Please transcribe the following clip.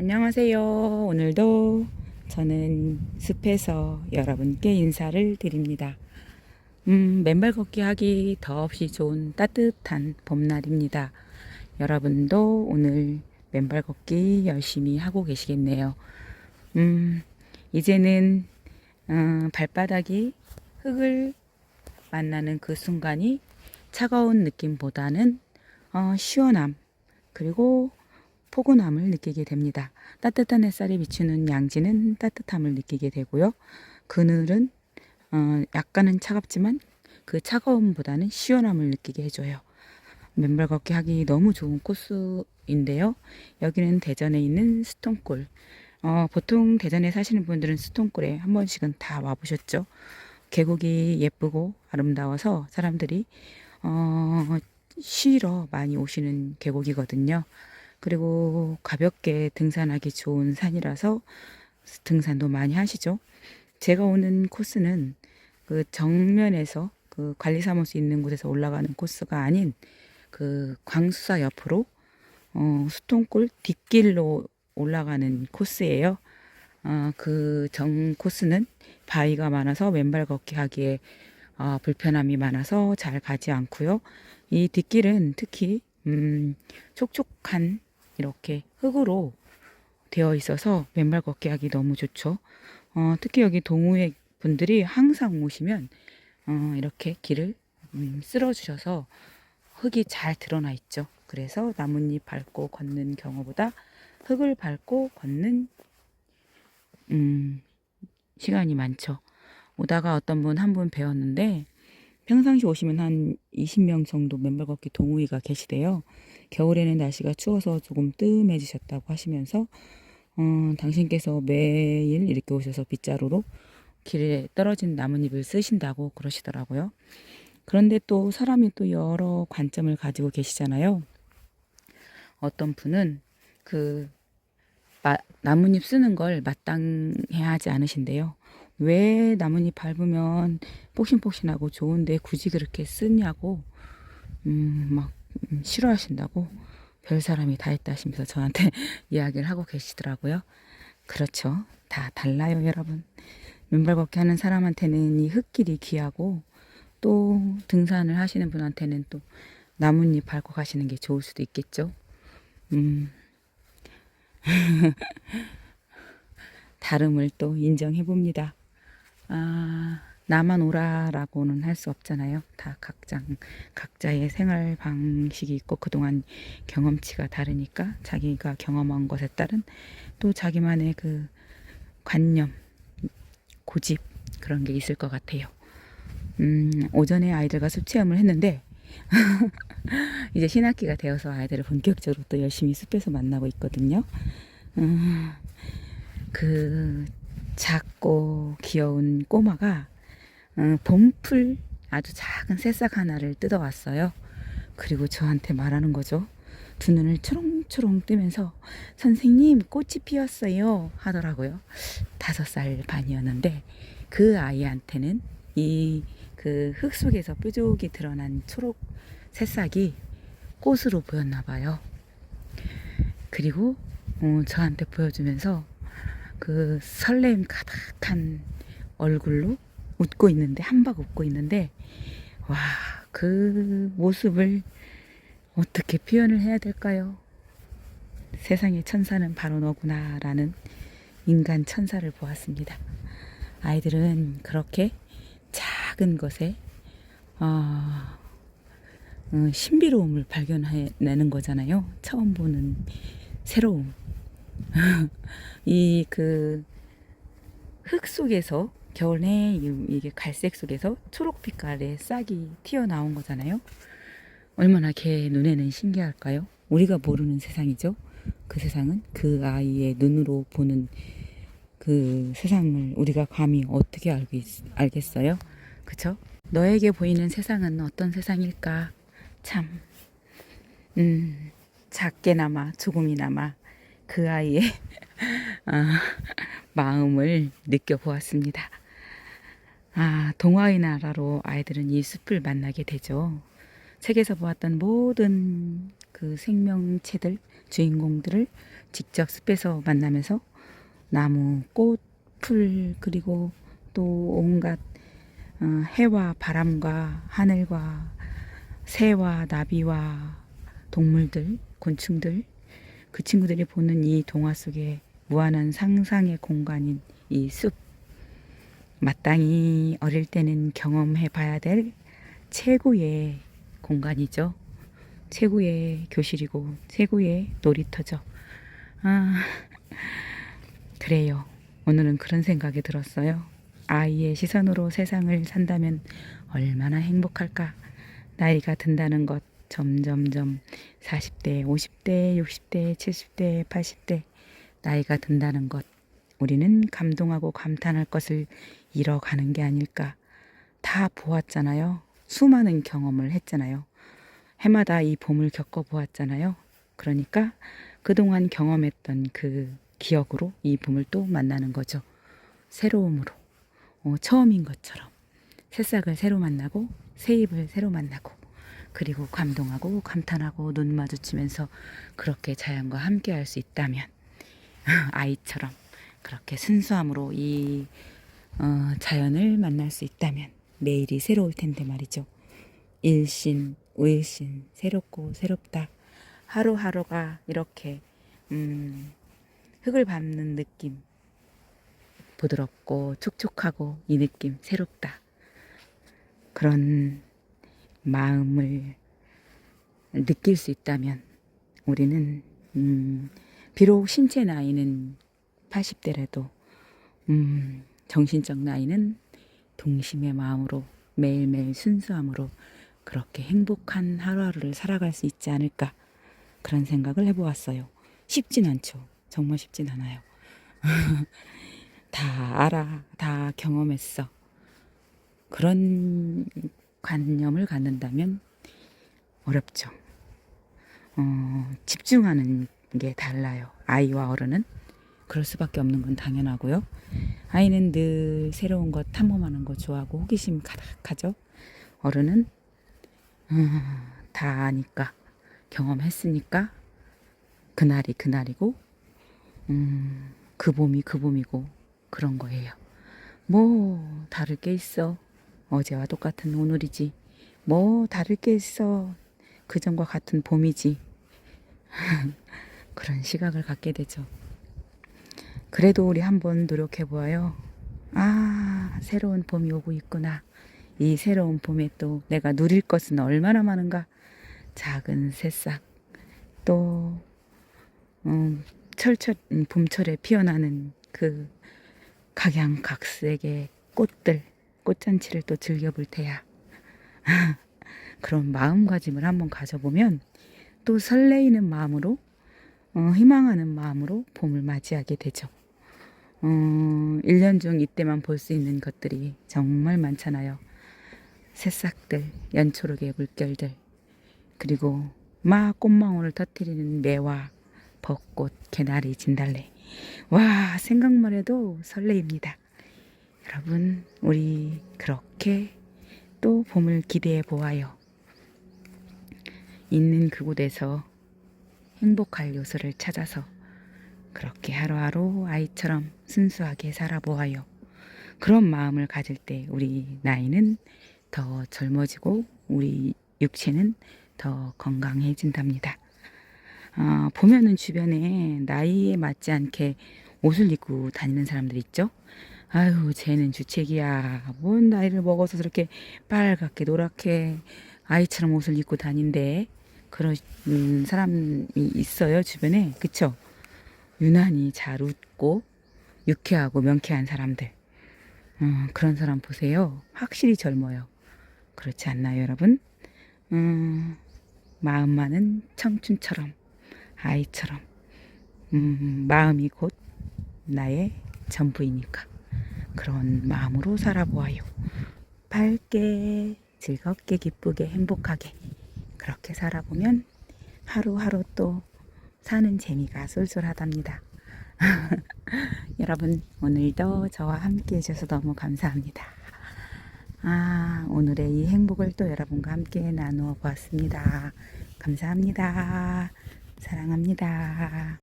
안녕하세요. 오늘도 저는 숲에서 여러분께 인사를 드립니다. 음, 맨발 걷기 하기 더없이 좋은 따뜻한 봄날입니다. 여러분도 오늘 맨발 걷기 열심히 하고 계시겠네요. 음, 이제는 음, 발바닥이 흙을 만나는 그 순간이 차가운 느낌보다는 어, 시원함 그리고 포근함을 느끼게 됩니다. 따뜻한 햇살이 비추는 양지는 따뜻함을 느끼게 되고요. 그늘은 어, 약간은 차갑지만 그 차가움보다는 시원함을 느끼게 해줘요. 맨발 걷기 하기 너무 좋은 코스인데요. 여기는 대전에 있는 스톤골. 어, 보통 대전에 사시는 분들은 스톤골에 한 번씩은 다 와보셨죠. 계곡이 예쁘고 아름다워서 사람들이 어, 쉬러 많이 오시는 계곡이거든요. 그리고 가볍게 등산하기 좋은 산이라서 등산도 많이 하시죠. 제가 오는 코스는 그 정면에서 그 관리사무소 있는 곳에서 올라가는 코스가 아닌 그 광수사 옆으로 어, 수통골 뒷길로 올라가는 코스예요. 어, 그 정 코스는 바위가 많아서 맨발 걷기 하기에 어, 불편함이 많아서 잘 가지 않고요. 이 뒷길은 특히 음, 촉촉한 이렇게 흙으로 되어 있어서 맨발 걷기 하기 너무 좋죠. 어, 특히 여기 동호회 분들이 항상 오시면 어, 이렇게 길을 음, 쓸어 주셔서 흙이 잘 드러나 있죠. 그래서 나뭇잎 밟고 걷는 경우보다 흙을 밟고 걷는 음, 시간이 많죠. 오다가 어떤 분 한분 배웠는데 평상시 오시면 한 20명 정도 맨발 걷기 동호회가 계시대요. 겨울에는 날씨가 추워서 조금 뜸해지셨다고 하시면서 어, 당신께서 매일 이렇게 오셔서 빗자루로 길에 떨어진 나뭇잎을 쓰신다고 그러시더라고요. 그런데 또 사람이 또 여러 관점을 가지고 계시잖아요. 어떤 분은 그 마, 나뭇잎 쓰는 걸 마땅해 하지 않으신데요. 왜 나뭇잎 밟으면 폭신폭신하고 좋은데 굳이 그렇게 쓰냐고 음, 막 음, 싫어하신다고 별 사람이 다 있다 하시면서 저한테 이야기를 하고 계시더라고요. 그렇죠. 다 달라요, 여러분. 맨발 걷기 하는 사람한테는 이 흙길이 귀하고 또 등산을 하시는 분한테는 또 나뭇잎 밟고 가시는 게 좋을 수도 있겠죠. 음. 다름을 또 인정해 봅니다. 아, 나만 오라라고는 할 수 없잖아요. 다 각자 각자의 생활 방식이 있고 그동안 경험치가 다르니까 자기가 경험한 것에 따른 또 자기만의 그 관념, 고집 그런 게 있을 것 같아요. 음, 오전에 아이들과 숲 체험을 했는데 이제 신학기가 되어서 아이들을 본격적으로 또 열심히 숲에서 만나고 있거든요. 음, 그 작고 귀여운 꼬마가 음, 봄풀 아주 작은 새싹 하나를 뜯어왔어요. 그리고 저한테 말하는 거죠. 두 눈을 초롱초롱 뜨면서 선생님 꽃이 피었어요 하더라고요. 다섯 살 반이었는데 그 아이한테는 이 그 흙 속에서 뾰족이 드러난 초록 새싹이 꽃으로 보였나 봐요. 그리고 어, 저한테 보여주면서 그 설렘 가득한 얼굴로 웃고 있는데 한박 웃고 있는데 와 그 모습을 어떻게 표현을 해야 될까요? 세상의 천사는 바로 너구나라는 인간 천사를 보았습니다. 아이들은 그렇게 작은 것에 어, 어, 신비로움을 발견해내는 거잖아요. 처음 보는 새로움. 이 그 흙 속에서 겨울 내 이게 갈색 속에서 초록 빛깔의 싹이 튀어나온 거잖아요. 얼마나 걔 눈에는 신기할까요? 우리가 모르는 세상이죠. 그 세상은 그 아이의 눈으로 보는 그 세상을 우리가 감히 어떻게 알고 있, 알겠어요? 그쵸? 너에게 보이는 세상은 어떤 세상일까? 참, 음, 작게나마 조금이나마 그 아이의 아, 마음을 느껴보았습니다. 아, 동화의 나라로 아이들은 이 숲을 만나게 되죠. 책에서 보았던 모든 그 생명체들, 주인공들을 직접 숲에서 만나면서 나무, 꽃, 풀 그리고 또 온갖 어, 해와 바람과 하늘과 새와 나비와 동물들, 곤충들 그 친구들이 보는 이 동화 속에 무한한 상상의 공간인 이 숲. 마땅히 어릴 때는 경험해 봐야 될 최고의 공간이죠. 최고의 교실이고 최고의 놀이터죠. 아, 그래요. 오늘은 그런 생각이 들었어요. 아이의 시선으로 세상을 산다면 얼마나 행복할까. 나이가 든다는 것 점점점 40대, 50대, 60대, 70대, 80대 나이가 든다는 것 우리는 감동하고 감탄할 것을 잃어가는 게 아닐까. 다 보았잖아요. 수많은 경험을 했잖아요. 해마다 이 봄을 겪어보았잖아요. 그러니까 그동안 경험했던 그 기억으로 이 봄을 또 만나는 거죠. 새로움으로. 어, 처음인 것처럼. 새싹을 새로 만나고 새 잎을 새로 만나고 그리고 감동하고 감탄하고 눈 마주치면서 그렇게 자연과 함께 할 수 있다면 아이처럼 그렇게 순수함으로 이 어, 자연을 만날 수 있다면 내일이 새로울 텐데 말이죠. 일신, 우일신, 새롭고 새롭다. 하루하루가 이렇게 음, 흙을 밟는 느낌, 부드럽고 촉촉하고 이 느낌 새롭다. 그런 마음을 느낄 수 있다면 우리는 음, 비록 신체 나이는 80대라도 음, 정신적 나이는 동심의 마음으로 매일매일 순수함으로 그렇게 행복한 하루하루를 살아갈 수 있지 않을까 그런 생각을 해보았어요. 쉽진 않죠. 정말 쉽진 않아요. 다 알아, 다 경험했어. 그런 관념을 갖는다면 어렵죠. 어, 집중하는 게 달라요. 아이와 어른은. 그럴 수밖에 없는 건 당연하고요. 아이는 늘 새로운 것 탐험하는 거 좋아하고 호기심 가득하죠. 어른은 음, 다 아니까 경험했으니까 그날이 그날이고 음, 그 봄이 그 봄이고 그런 거예요. 뭐 다를 게 있어. 어제와 똑같은 오늘이지. 뭐 다를 게 있어. 그전과 같은 봄이지. 그런 시각을 갖게 되죠. 그래도 우리 한번 노력해 보아요. 아, 새로운 봄이 오고 있구나. 이 새로운 봄에 또 내가 누릴 것은 얼마나 많은가. 작은 새싹, 또, 음, 철철, 음, 봄철에 피어나는 그 각양각색의 꽃들, 꽃잔치를 또 즐겨볼 테야. 그런 마음가짐을 한번 가져보면 또 설레이는 마음으로, 어, 희망하는 마음으로 봄을 맞이하게 되죠. 어, 1년 중 이때만 볼 수 있는 것들이 정말 많잖아요. 새싹들, 연초록의 물결들, 그리고 막 꽃망울을 터뜨리는 매화, 벚꽃, 개나리, 진달래. 와, 생각만 해도 설레입니다. 여러분, 우리 그렇게 또 봄을 기대해 보아요. 있는 그곳에서 행복할 요소를 찾아서 그렇게 하루하루 아이처럼 순수하게 살아보아요. 그런 마음을 가질 때 우리 나이는 더 젊어지고 우리 육체는 더 건강해진답니다. 어, 보면은 주변에 나이에 맞지 않게 옷을 입고 다니는 사람들 있죠? 아유, 쟤는 주책이야. 뭔 나이를 먹어서 저렇게 빨갛게 노랗게 아이처럼 옷을 입고 다닌대. 그런 음, 사람이 있어요, 주변에. 그쵸? 유난히 잘 웃고 유쾌하고 명쾌한 사람들. 음, 그런 사람 보세요. 확실히 젊어요. 그렇지 않나요, 여러분? 음, 마음만은 청춘처럼, 아이처럼, 음, 마음이 곧 나의 전부이니까. 그런 마음으로 살아보아요. 밝게, 즐겁게, 기쁘게, 행복하게. 그렇게 살아보면 하루하루 또 사는 재미가 쏠쏠하답니다. 여러분, 오늘도 저와 함께 해주셔서 너무 감사합니다. 아, 오늘의 이 행복을 또 여러분과 함께 나누어 보았습니다. 감사합니다. 사랑합니다.